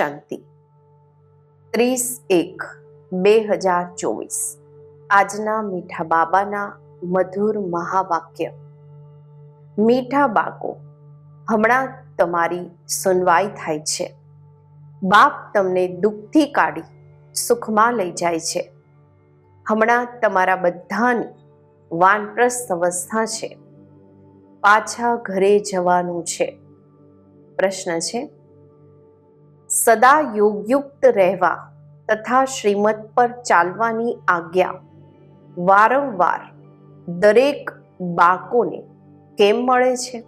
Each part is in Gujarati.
શાંતિ. ત્રીસ એક બે હજાર ચોવીસ. આજના મીઠા બાબાના મધુર મહાવાક્ય. મીઠા બાકો હમણાં તમારી સુનવાઈ થાય છે. બાપ તમને દુઃખથી કાઢી સુખમાં લઈ જાય છે. હમણાં તમારા બધાની વાનપ્રસ્થ અવસ્થા છે. પાછા ઘરે જવાનું છે. પ્રશ્ન છે સદા યોગયુક્ત રહેવા તથા શ્રીમત પર ચાલવાની આજ્ઞા. વારંવાર દરેક બાળકોને કેમ મળે છે?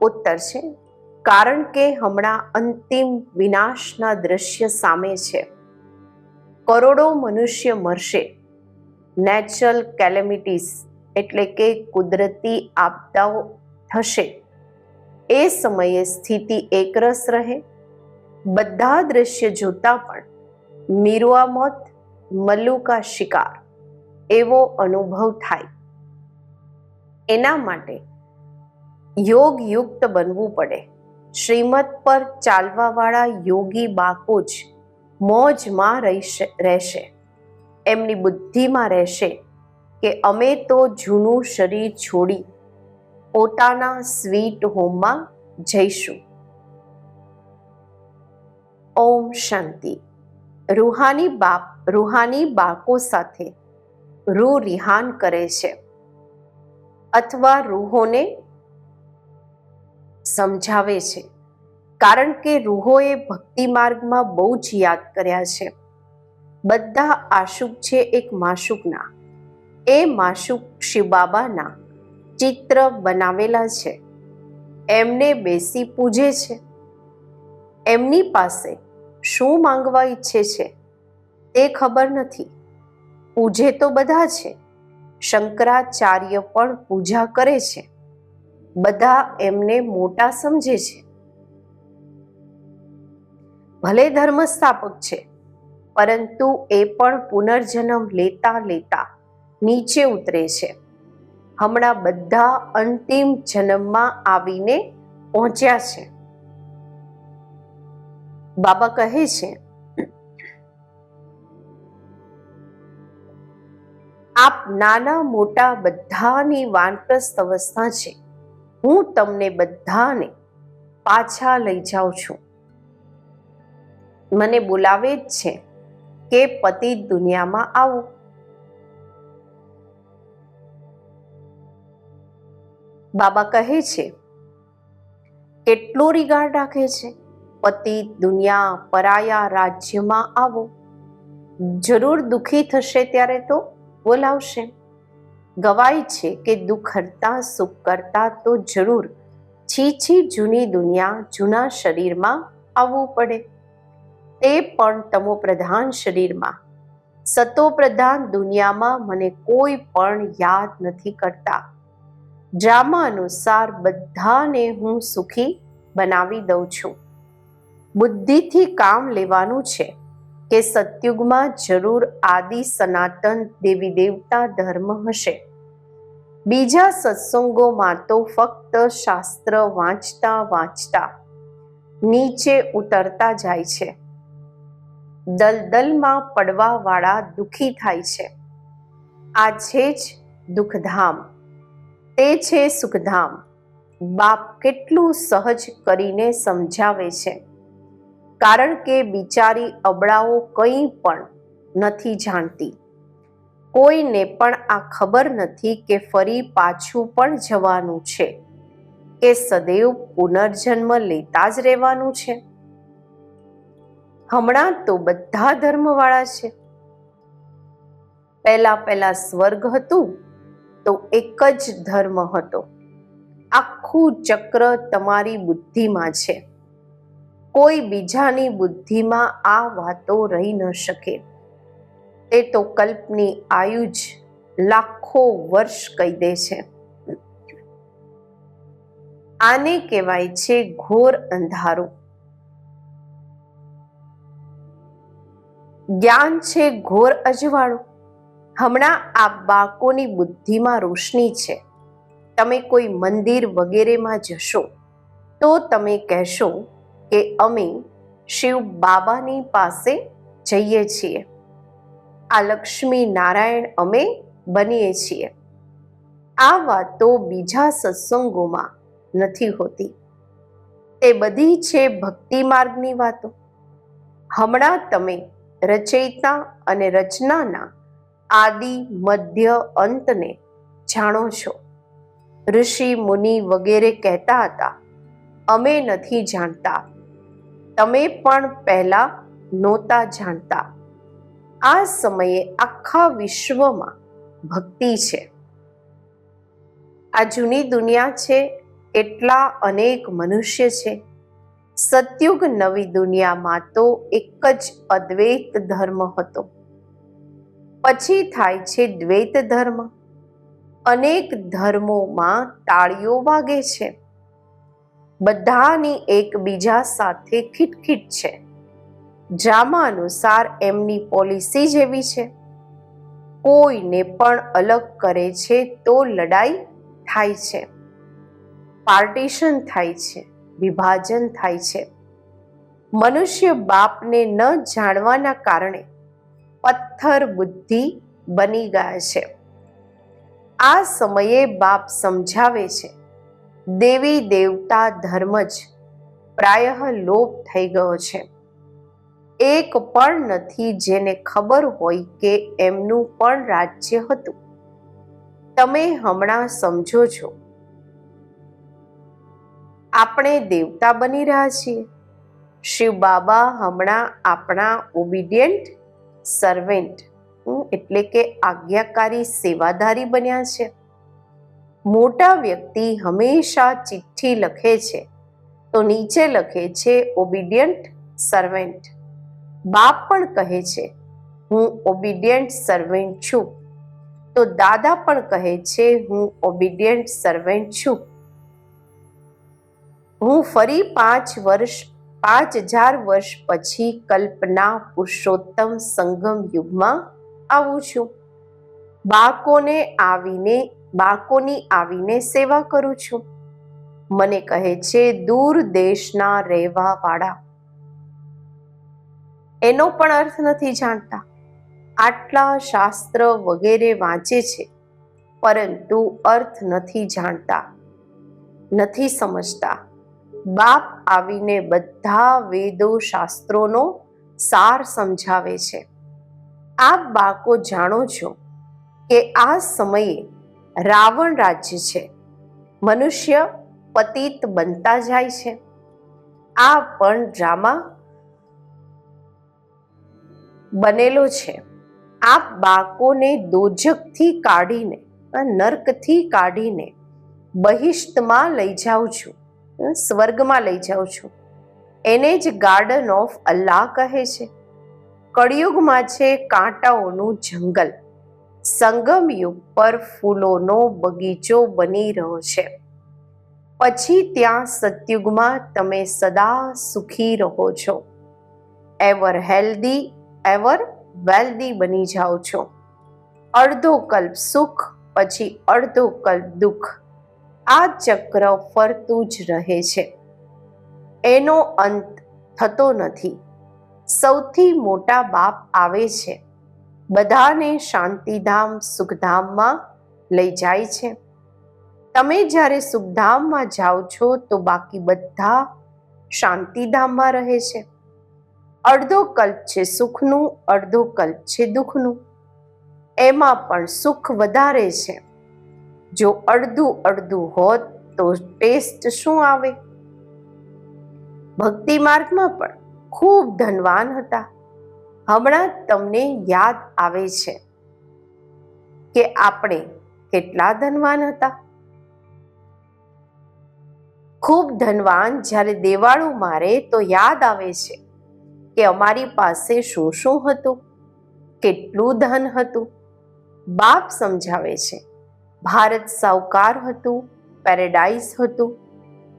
ઉત્તર છે, કારણ કે હમણાં અંતિમ વિનાશના દ્રશ્ય સામે છે. કરોડો મનુષ્ય મરશે. નેચરલ કેલેમિટીસ એટલે કે કુદરતી આપદાઓ થશે. એ સમયે સ્થિતિ એકરસ રહે બધા દ્રશ્ય જોતા પણ મીરવા મોત મલ્લુ શિકાર એવો અનુભવ થાય. એના માટે યોગ યુક્ત બનવું પડે. શ્રીમત પર ચાલવાવાળા યોગી બાકો જ મોજમાં રહેશે. એમની બુદ્ધિમાં રહેશે કે અમે તો જૂનું શરીર છોડી પોતાના સ્વીટ હોમમાં જઈશું. ઓમ શાંતિ. રૂહાની બાપ, રૂહાની બાળકો સાથે રૂ રિહાન કરે છે. અથવા રૂહોને સમજાવે છે. કારણ કે રૂહોએ ભક્તિ માર્ગમાં બહુ જ યાદ કર્યા છે. બધા આશુક છે એક માશુકના. એ માશુક શિવબાબાના ચિત્ર બનાવેલા છે. એમને બેસી પૂજે છે. એમની પાસે શું માંગવા ઈચ્છે છે તે ખબર નથી. પૂજે તો બધા છે. શંકરાચાર્ય પણ પૂજા કરે છે. બધા એમને મોટા સમજે છે. ભલે ધર્મ સ્થાપક છે, પરંતુ એ પણ પુનર્જન્મ લેતા લેતા નીચે ઉતરે છે. હમણાં બધા અંતિમ જન્મમાં આવીને પહોંચ્યા છે. બાબા કહે છે, આપ નાના મોટા બધાની વાનપ્રસ્થ અવસ્થા છે. હું તમને બધાને પાછા લઈ જાઉં છું. મને બોલાવે જ છે કે પતિ દુનિયામાં આવો. બાબા કહે છે કેટલો રિગાર્ડ રાખે છે. પતિ દુનિયા પરાયા રાજ્યમાં આવો. જરૂર દુઃખી થશે ત્યારે તો બોલાવશે. ગવાય છે કે દુઃખ કરતા સુખ કરતા તો જરૂર છી છી જૂની દુનિયા જૂના શરીરમાં આવવું પડે. તે પણ તમો પ્રધાન શરીરમાં. સતો પ્રધાન દુનિયામાં મને કોઈ પણ યાદ નથી કરતા. ડ્રામા અનુસાર બધાને હું સુખી બનાવી દઉં છું. બુદ્ધિથી કામ લેવાનું છે કે સતયુગમાં જરૂર આદિ સનાતન દેવી દેવતા ધર્મ હશે. બીજા સત્સંગોમાં તો ફક્ત શાસ્ત્ર વાંચતા વાંચતા નીચે ઉતરતા જાય છે. દલદલમાં પડવા વાળા દુખી થાય છે. આ છે જ દુઃખધામ. તે છે સુખધામ. બાપ કેટલું સહજ કરીને સમજાવે છે. કારણ કે બિચારી અબળાઓ કંઈ પણ નથી જાણતી. કોઈને પણ આ ખબર નથી કે ફરી પાછું પણ જવાનું છે કે સદૈવ પુનર્જન્મ લેતા જ રહેવાનું છે. હમણાં તો બધા ધર્મવાળા છે. પહેલા પહેલા સ્વર્ગ હતું તો એક જ ધર્મ હતો. આખું ચક્ર તમારી બુદ્ધિમાં છે. કોઈ બીજાની બુદ્ધિમાં આ વાતો રહી ન શકે. તે તો કલ્પની આયુ જ લાખો વર્ષ કહી દે છે. આને કહેવાય છે ઘોર અંધારું. જ્ઞાન છે ઘોર અજવાળું. હમણાં આ બાળકોની બુદ્ધિમાં રોશની છે. તમે કોઈ મંદિર વગેરેમાં જશો તો તમે કહેશો કે અમે શિવ બાબાની પાસે જઈએ છીએ. આ લક્ષ્મી નારાયણ અમે બનીએ છીએ. આ વાતો બીજા સત્સંગોમાં નથી હોતી. તે બધી છે ભક્તિ માર્ગની વાતો. હમણાં તમે રચયિતા અને રચનાના આદિ, મધ્ય અંતને જાણો છો. ઋષિ, મુનિ વગેરે કહેતા હતા, અમે નથી જાણતા. તમે પણ પહેલા નહોતા જાણતા. આ સમયે આખા વિશ્વમાં ભક્તિ છે. આ જૂની દુનિયા છે, એટલા અનેક મનુષ્ય છે. સતયુગ નવી દુનિયામાં તો એક જ અદ્વૈત ધર્મ હતો. પછી થાય છે દ્વૈત ધર્મ. અનેક ધર્મોમાં તાળીઓ વાગે છે. બધાની એકબીજા સાથે ખીટખીટ છે. ડ્રામા અનુસાર એમની પોલિસી જેવી છે. કોઈને પણ અલગ કરે છે તો લડાઈ થાય છે. પાર્ટીશન થાય છે, વિભાજન થાય છે. મનુષ્ય બાપને ન જાણવાના કારણે પથ્થર બુદ્ધિ બની ગયા છે. આ સમયે બાપ સમજાવે છે દેવી દેવતા ધર્મ જ પ્રાય લોપ થઈ ગયો છે. એક પણ નથી જેને ખબર હોય કે એમનું પણ રાજ્ય હતું. તમે હમણાં સમજો છો. આપણે દેવતા બની રહ્યા છીએ. શિવ બાબા હમણાં આપણા ઓબિડિયન્ટ સર્વેન્ટ એટલે કે આજ્ઞાકારી સેવાધારી બન્યા છે. મોટા વ્યક્તિ હંમેશા ચિઠ્ઠી લખે છે. તો નીચે લખે છે ઓબિડિયન્ટ સર્વેન્ટ બાપ પણ કહે છે, હું ઓબિડિયન્ટ સર્વેન્ટ છું. તો દાદા પણ કહે છે, હું ઓબિડિયન્ટ સર્વેન્ટ છું. હું ફરી પાંચ વર્ષ, પાંચ હજાર વર્ષ પછી કલ્પના પુરુષોત્તમ સંગમ યુગમાં આવું છું. બાળકોને આવીને બાળકોની આવીને સેવા કરું છું. મને કહે છે, દૂર દેશના રહેવા વાળા એનો પણ અર્થ નથી જાણતા. આટલા શાસ્ત્ર વગેરે વાંચે છે, પરંતુ અર્થ નથી જાણતા, નથી સમજતા. બાપ આવીને બધા વેદો શાસ્ત્રોનો સાર સમજાવે છે. આપ બાળકો જાણો છો કે આ સમયે રાવણ રાજ્ય છે. મનુષ્ય પતિત બનતા જાય છે. આ પણ ડ્રામા બનેલો છે. આપ બાળકોને દોજકથી કાઢીને નર્કથી કાઢીને બહિષ્ટમાં લઈ જાઉં છું સ્વર્ગમાં લઈ જાઉં છું. એને જ ગાર્ડન ઓફ અલ્લાહ કહે છે. કળિયુગમાં છે કાંટાઓનું જંગલ. સંગમ યુગ પર ફૂલોનો બગીચો બની રહ્યો છે. પછી ત્યાં સતયુગમાં તમે સદા સુખી રહો છો. એવર હેલ્ધી, એવર વેલ્ધી બની જાઓ છો. અડધો કલ્પ સુખ, પછી અડધો કલ્પ દુઃખ. આ ચક્ર ફરતું જ રહે છે. એનો અંત થતો નથી. સૌથી મોટા બાપ આવે છે. બધાને શાંતિધામ, સુખધામમાં લઈ જાય છે. તમે જ્યારે સુખધામમાં જાઓ છો તો બાકી બધા શાંતિધામમાં રહે છે. અડધો કલ્પ છે સુખનું, અડધો કલ્પ છે દુઃખનું. એમાં પણ સુખ વધારે છે. જો અડધું અડધું હોત તો ટેસ્ટ શું આવે? ભક્તિ માર્ગમાં પણ ખૂબ ધનવાન હતા. હમણાં તમને યાદ આવે છે કે આપણે કેટલા ધનવાન હતા. ખૂબ ધનવાન જ્યારે દેવાળું મારે તો યાદ આવે છે કે અમારી પાસે શું શું હતું, કેટલું ધન હતું. બાપ સમજાવે છે, ભારત સાવકાર હતું પેરેડાઇઝ હતું.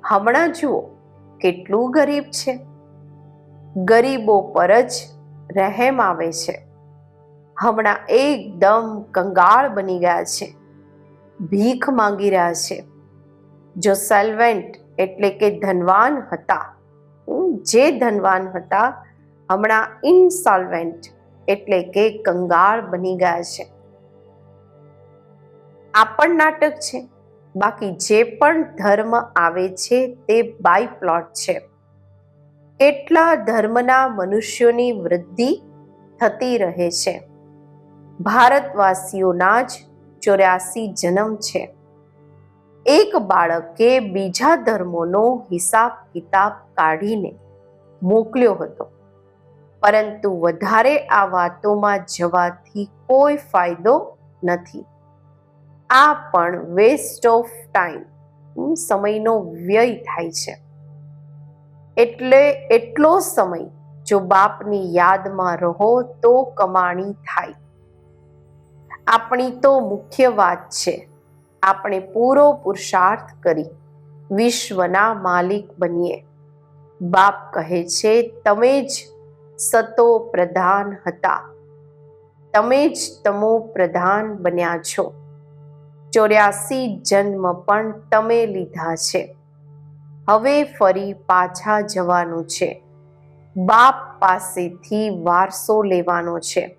હમણાં જુઓ, કેટલું ગરીબ છે. ગરીબો પર જ રહેમ આવે છે. હમણાં એકદમ કંગાળ બની ગયા છે. ભીખ માંગી રહ્યા છે. જો સેલ્વેન્ટ એટલે કે ધનવાન હતા જે ધનવાન હતા, હમણાં ઇનસોલ્વેન્ટ એટલે કે કંગાળ બની ગયા છે. આ પણ નાટક છે. બાકી જે પણ ધર્મ આવે છે તે બાય પ્લોટ છે. કેટલા ધર્મના મનુષ્યોની વૃદ્ધિ થતી રહે છે. ભારતવાસીઓના જ ચોર્યાસી જન્મ છે. એક બાળકે બીજા ધર્મોનો હિસાબ કિતાબ કાઢીને મોકલ્યો હતો. પરંતુ વધારે આ વાતોમાં જવાથી કોઈ ફાયદો નથી. આ પણ વેસ્ટ ઓફ ટાઈમ સમયનો વ્યય થાય છે. એટલે એટલો સમય જો બાપની યાદમાં રહો તો કમાણી થાય. આપણી તો મુખ્ય વાત છે. આપણે પૂરો પુરુષાર્થ કરી વિશ્વના માલિક બનીએ. બાપ કહે છે, તમે જ સતો પ્રધાન હતા. તમે જ તમો પ્રધાન બન્યા છો. ચોર્યાસી જન્મ પણ તમે લીધા છે. હવે ફરી પાછા જવાનું છે. બાપ પાસેથી વારસો લેવાનો છે.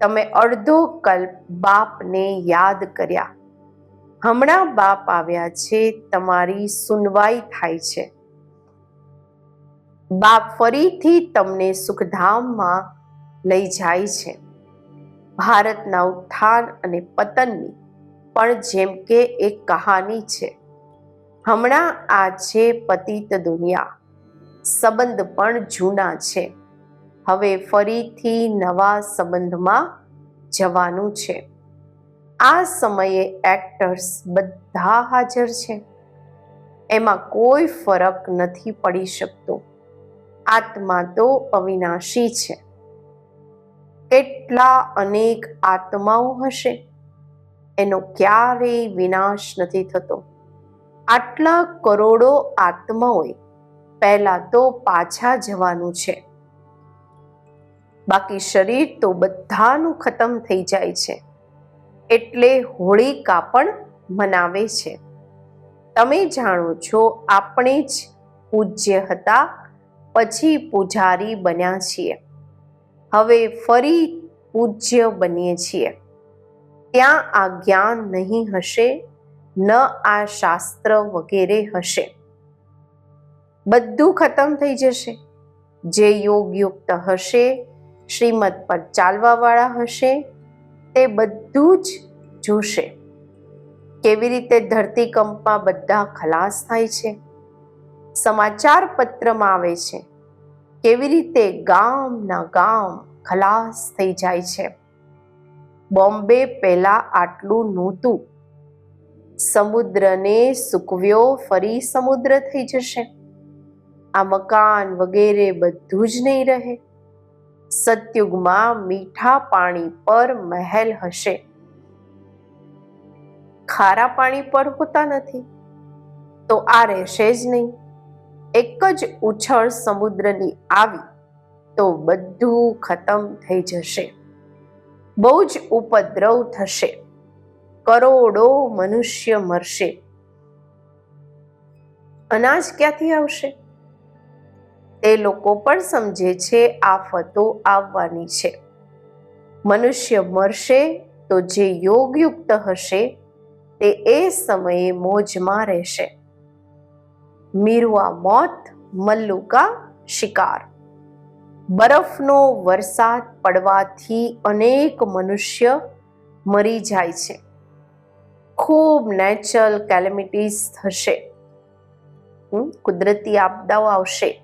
તમે અડધો કલ્પ બાપને યાદ કર્યા. હમણાં બાપ આવ્યા છે, તમારી સુનવાઈ થાય છે. બાપ ફરીથી તમને સુખધામમાં લઈ જાય છે. ભારતના ઉત્થાન અને પતનની પણ જેમ કે એક કહાની છે. હમણાં આ છે પતિત દુનિયા. સંબંધ પણ જૂના છે. હવે ફરીથી નવા સંબંધમાં જવાનું છે. આ સમયે એક્ટર્સ બધા હાજર છે. એમાં કોઈ ફરક નથી પડી શકતો. આત્મા તો અવિનાશી છે. કેટલા અનેક આત્માઓ હશે. એનો ક્યારેય વિનાશ નથી થતો. આટલા કરોડો આત્માઓએ પહેલા તો પાછા જવાનું છે. બાકી શરીર તો બધાનું ખતમ થઈ જાય છે. એટલે હોળિકા પણ મનાવે છે. તમે જાણો છો આપણે જ પૂજ્ય હતા, પછી પૂજારી બન્યા છીએ. હવે ફરી પૂજ્ય બનીએ છીએ. ત્યાં આ જ્ઞાન નહીં હશે? ન આ શાસ્ત્ર વગેરે હશે. બધું ખતમ થઈ જશે. જે યોગયુક્ત હશે, શ્રીમદ પર ચાલવાવાળા હશે, તે બધું જ જોશે. કેવી રીતે ધરતીકંપમાં બધા ખલાસ થાય છે? સમાચાર પત્રમાં આવે છે, કેવી રીતે ગામના ગામ ખલાસ થઈ જાય છે? બોમ્બે પહેલાં આટલું નહોતું. સમુદ્રને સૂકવ્યો, ફરી સમુદ્ર થઈ જશે. આ મકાન વગેરે બધું જ નહીં રહે. સતયુગમાં મીઠા પાણી પર મહેલ હશે. ખારા પાણી પર હોતા નથી. તો આ રહેશે જ નહીં. એક જ ઉછળ સમુદ્રની આવી તો બધું ખતમ થઈ જશે. બહુ જ ઉપદ્રવ થશે. કરોડો મનુષ્ય મરશે. અનાજ ક્યાંથી આવશે? તે લોકો પણ સમજે છે આફતો આવવાની છે. મનુષ્ય મરશે તો જે યોગયુક્ત હશે તે એ સમયે મોજમાં રહેશે. મીરવા મોત, મલ્લુકા શિકાર. બરફનો વરસાદ પડવાથી અનેક મનુષ્ય મરી જાય છે. ખૂબ નેચરલ કેલેમિટીઝ થશે. કુદરતી આપદાઓ આવશે.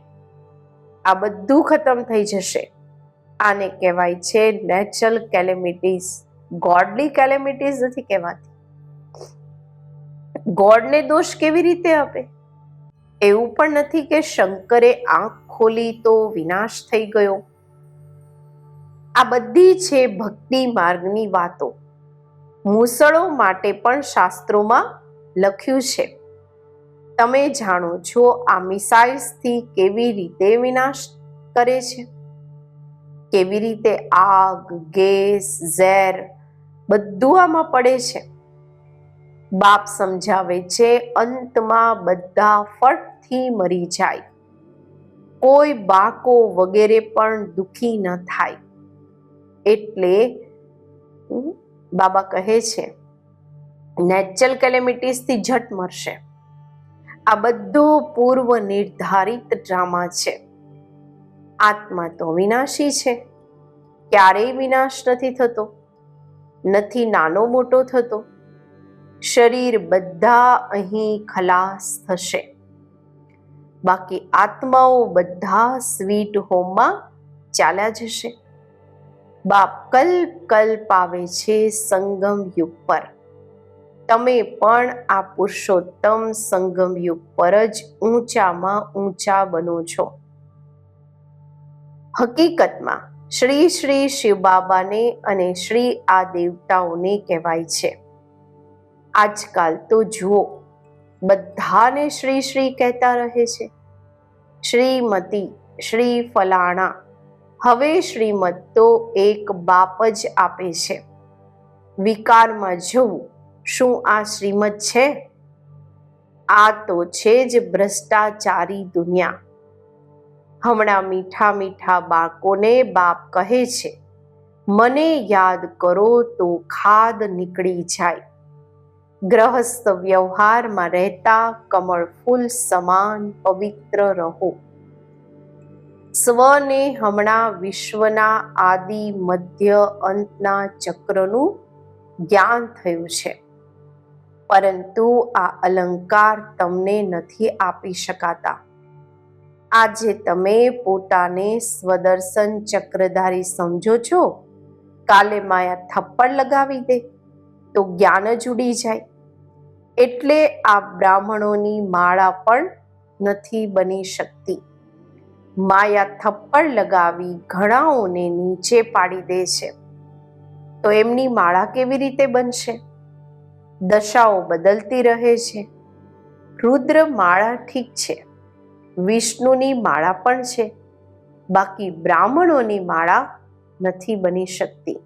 આ બધું ખતમ થઈ જશે. આને કહેવાય છે નેચરલ કેલેમિટીઝ ગોડલી કેલેમિટીઝ નથી કહેવાતી. ગોડને દોષ કેવી રીતે આપે? એવું પણ નથી કે શંકરે આંખ ખોલી તો વિનાશ થઈ ગયો. આ બધી છે ભક્તિ માર્ગની વાતો. મૂસળો માટે પણ શાસ્ત્રોમાં લખ્યું છે. તમે જાણો છો આ મિસાઇલ્સથી કેવી રીતે વિનાશ કરે છે? કેવી રીતે આગ, ગેસ, ઝેર બધું આમાં પડે છે? બાપ સમજાવે છે, અંતમાં બધા ફટથી મરી જાય. કોઈ બાકો વગેરે પણ દુખી ન થાય. એટલે બાબા કહે છે, નેચરલ કેલેમિટીસથી જટ મરશે. આ બધો પૂર્વ નિર્ધારિત ડ્રામા છે. આત્મા તો વિનાશી છે. ક્યારેય વિનાશ નથી થતો. નથી નાનો મોટો થતો. શરીર બધા અહીં ખલાસ થશે. બાકી આત્માઓ બધા સ્વીટ હોમમાં ચાલ્યા જશે. બાપ કલ્પ કલ્પ આવે છે સંગમ યુગ પર. તમે પણ આ પુરુષોત્તમ સંગમ યુગ પર જ ઊંચામાં ઊંચા બનો છો. હકીકતમાં શ્રી શ્રી શિવ બાબાને અને શ્રી આ દેવતાઓને કહેવાય છે. આજકાલ તો જુઓ, બધાને શ્રી શ્રી કહેતા રહે છે. શ્રીમતી શ્રી ફલાણા હવે શ્રીમત તો એક બાપ જ આપે છે. વિકારમાં જવું શું આ શ્રીમત છે? આ તો છે જ ભ્રષ્ટાચારી દુનિયા. હમણાં મીઠા મીઠા બાળકોને બાપ કહે છે, મને યાદ કરો તો ખાદ નીકળી જાય. ગ્રહસ્થ વ્યવહારમાં રહેતા કમળ ફૂલ સમાન પવિત્ર રહો. સ્વને હમણાં વિશ્વના આદિ, મધ્ય અંતના ચક્રનું જ્ઞાન થયું છે. પરંતુ આ અલંકાર તમને નથી આપી શકાતા. આજે તમે પોતાને સ્વદર્શન ચક્રધારી સમજો છો. કાલે માયા થપ્પડ લગાવી દે, તો જ્ઞાન જ ઉડી જાય. એટલે આ બ્રાહ્મણોની માળા પણ નથી બની શકતી. માયા થપ્પડ લગાવી ઘણાઓને નીચે પાડી દે છે. તો એમની માળા કેવી રીતે બનશે? દશાઓ બદલતી રહે છે. રુદ્ર માળા ઠીક છે. વિષ્ણુની માળા પણ છે. બાકી બ્રાહ્મણોની માળા નથી બની શકતી.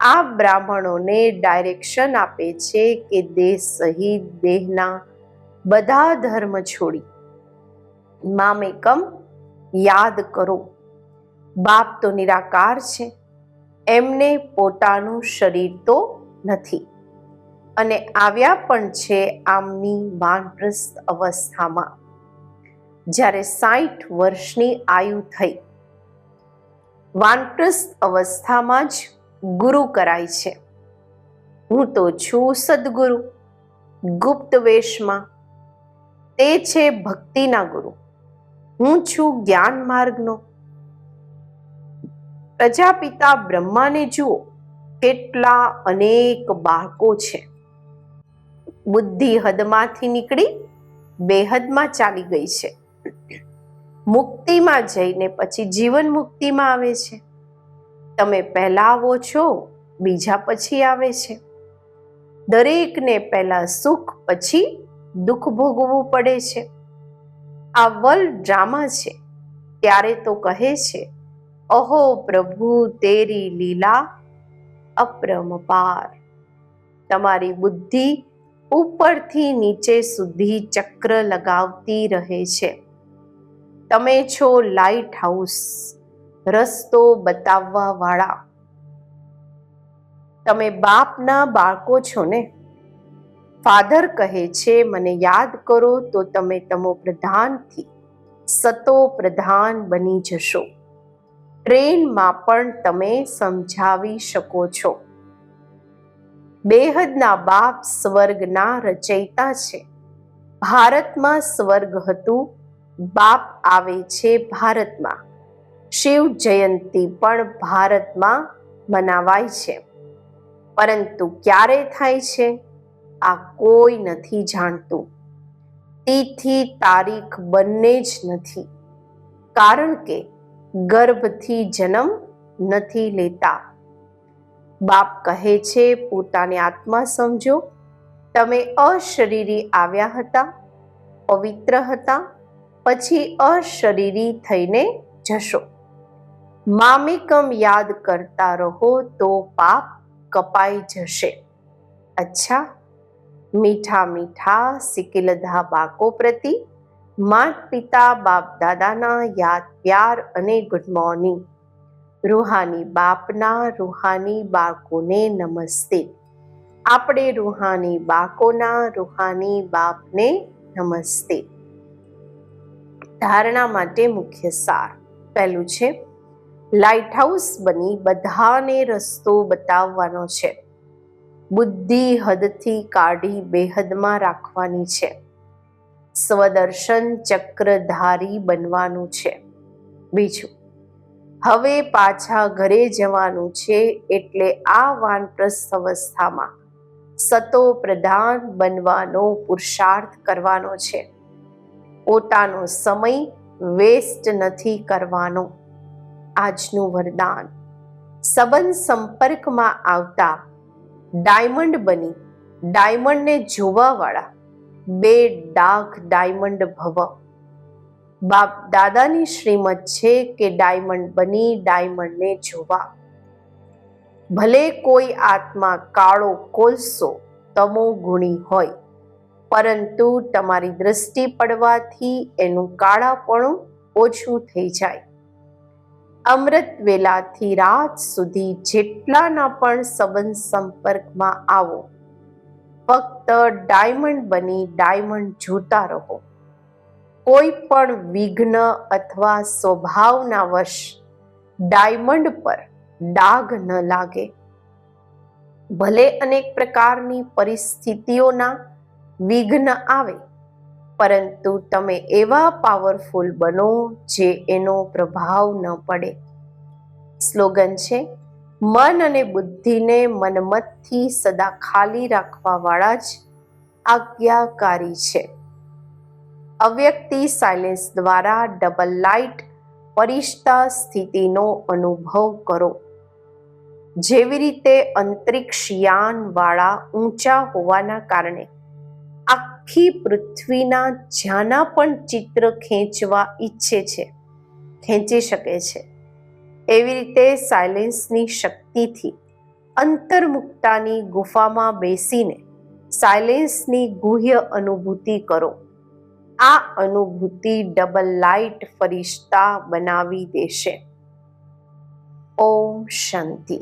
આ બ્રાહ્મણોને ડાયરેક્શન આપે છે કે દેહ સહિત દેહના બધા ધર્મ છોડી. મામેકમ યાદ કરો. બાપ તો નિરાકાર છે. એમને પોતાનું શરીર તો નથી. અને આવ્યા પણ છે આમની વાનપ્રસ્થ અવસ્થામાં. જ્યારે સાઠ વર્ષની આયુ થઈ. વાનપ્રસ્થ અવસ્થામાં જ ગુરુ કરાય છે. હું તો છું સદગુરુ. ગુપ્ત વેશમાં. તે છે ભક્તિના ગુરુ. હું છું જ્ઞાન માર્ગનો. પ્રજાપિતા બ્રહ્માને જુઓ, કેટલા અનેક બાળકો છે. બુદ્ધિ હદમાંથી નીકળી, બેહદમાં ચાલી ગઈ છે. મુક્તિમાં જઈને પછી જીવન મુક્તિમાં આવે છે. તમે પહેલા આવો છો, બીજા પછી આવે છે. દરેકને પહેલા સુખ, પછી દુઃખ ભોગવવું પડે છે. આ વર્લ્ડ ડ્રામા છે. ત્યારે તો કહે છે, અહો પ્રભુ, તેરી લીલા અપ્રમપાર તમારી બુદ્ધિ ઉપરથી નીચે સુધી ચક્ર લગાવતી રહે છે. તમે છો લાઇટ હાઉસ રસ્તો બતાવવા વાળા તમે બાપના બાળકો છો ને? ફાધર કહે છે, મને યાદ કરો તો તમે તમો પ્રધાનથી સતો પ્રધાન બની જશો. ટ્રેનમાં પણ તમે સમજાવી શકો છો. બેહદના બાપ સ્વર્ગના રચયિતા છે. ભારતમાં સ્વર્ગ હતું, બાપ આવે છે ભારતમાં. શિવ જયંતિ પણ ભારતમાં મનાવાય છે. પરંતુ ક્યારે થાય છે? આ કોઈ નથી જાણતું. તિથિ તારીખ બંને જ નથી. કારણ કે ગર્ભથી જન્મ નથી લેતા. બાપ કહે છે, પોતાને આત્મા સમજો. તમે અશરીરી આવ્યા હતા, પવિત્ર હતા, પછી અશરીરી થઈને જશો. મામિકમ યાદ કરતા રહો તો પાપ કપાઈ જશે. અચ્છા મીઠા મીઠા સિકિલધા બાકો પ્રતિ માત પિતા બાપ દાદાના યાદ, પ્યાર અને ગુડ મોર્નિંગ રૂહાની બાપના રૂહાની બાળકોને નમસ્તે. આપણે રૂહાની બાળકોના રૂહાની બાપને નમસ્તે. ધારણા માટે મુખ્ય સાર. પહેલું છે લાઇટ હાઉસ બની બધાને રસ્તો બતાવવાનો છે. બુદ્ધિ હદથી કાઢી બેહદમાં રાખવાની છે. સ્વદર્શન ચક્રધારી બનવાનું છે. બીજું, હવે પાછા ઘરે જવાનું છે એટલે આ વાનપ્રસ્થ અવસ્થામાં સતો પ્રધાન બનવાનો પુરુષાર્થ કરવાનો છે. પોતાનો સમય વેસ્ટ નથી કરવાનો. આજનું વરદાન. સંબંધ સંપર્કમાં આવતા ડાયમંડ બની. ડાયમંડને જોવાવાળા બે ડાઘ ડાયમંડ ભવ. બાપ દાદાની શ્રીમત છે કે ડાયમંડ બની, ડાયમંડને જોવા. ભલે કોઈ આત્મા કાળો કોલસો તમો ગુણી હોય, પરંતુ તમારી દ્રષ્ટિ પડવાથી એનું કાળાપણું ઓછું થઈ જાય. અમૃત વેલાથી રાત સુધી જેટલાના પણ સંબંધ સંપર્કમાં આવો. ફક્ત ડાયમંડ બની ડાયમંડ જોતા રહો. કોઈ પણ વિઘ્ન અથવા સ્વભાવના વશ ડાયમંડ પર ડાઘ ન લાગે. ભલે અનેક પ્રકારની પરિસ્થિતિઓના વિઘ્ન આવે પરંતુ તમે એવા પાવરફુલ બનો જે એનો પ્રભાવ ન પડે. સ્લોગન છે, મન અને બુદ્ધિને મનમતથી સદા ખાલી રાખવાવાળા જ આજ્ઞાકારી છે. અવ્યક્તિ સાયલેન્સ દ્વારા ડબલ લાઇટ પરિષ્ઠા સ્થિતિનો અનુભવ કરો. જેવી રીતે અંતરિક્ષ યાનવાળા ઊંચા હોવાના કારણે આખી પૃથ્વીના જ્યાંના પણ ચિત્ર ખેંચવા ઈચ્છે છે, ખેંચી શકે છે. એવી રીતે સાયલેન્સની શક્તિથી અંતર્મુક્તાની ગુફામાં બેસીને સાયલેન્સની ગુહ્ય અનુભૂતિ કરો. આ અનુભૂતિ ડબલ લાઇટ ફરિશ્તા બનાવી દેશે. ઓમ શાંતિ.